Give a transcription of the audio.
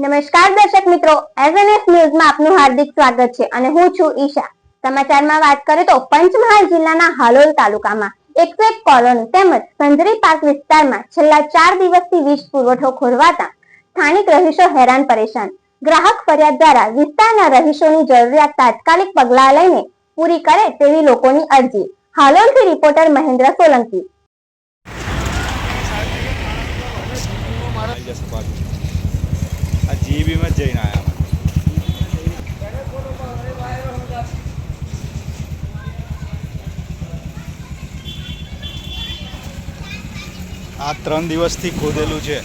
નમસ્કાર દર્શક મિત્રો એસએનએસ ન્યૂઝમાં આપનું હાર્દિક સ્વાગત છે અને હું છું ઈશા. સમાચારમાં વાત કરીએ તો પંચમહાલ જિલ્લાના હાલોલ તાલુકામાં એકસો એક કોલોની તેમજ સંજરી પાર્ક વિસ્તારમાં છેલ્લા ચાર દિવસથી વીજ પુરવઠો ખોરવાતા સ્થાનિક રહીશો હેરાન પરેશાન. ગ્રાહક ફરિયાદ દ્વારા વિસ્તારના રહીશોની જરૂરિયાત તાત્કાલિક પગલાં લઈને પૂરી કરે તેવી લોકોની અરજી. હાલોલથી રિપોર્ટર મહેન્દ્ર સોલંકી. જીબીમાં જઈને આવ્યા આ ત્રણ દિવસથી ખોદેલું છે.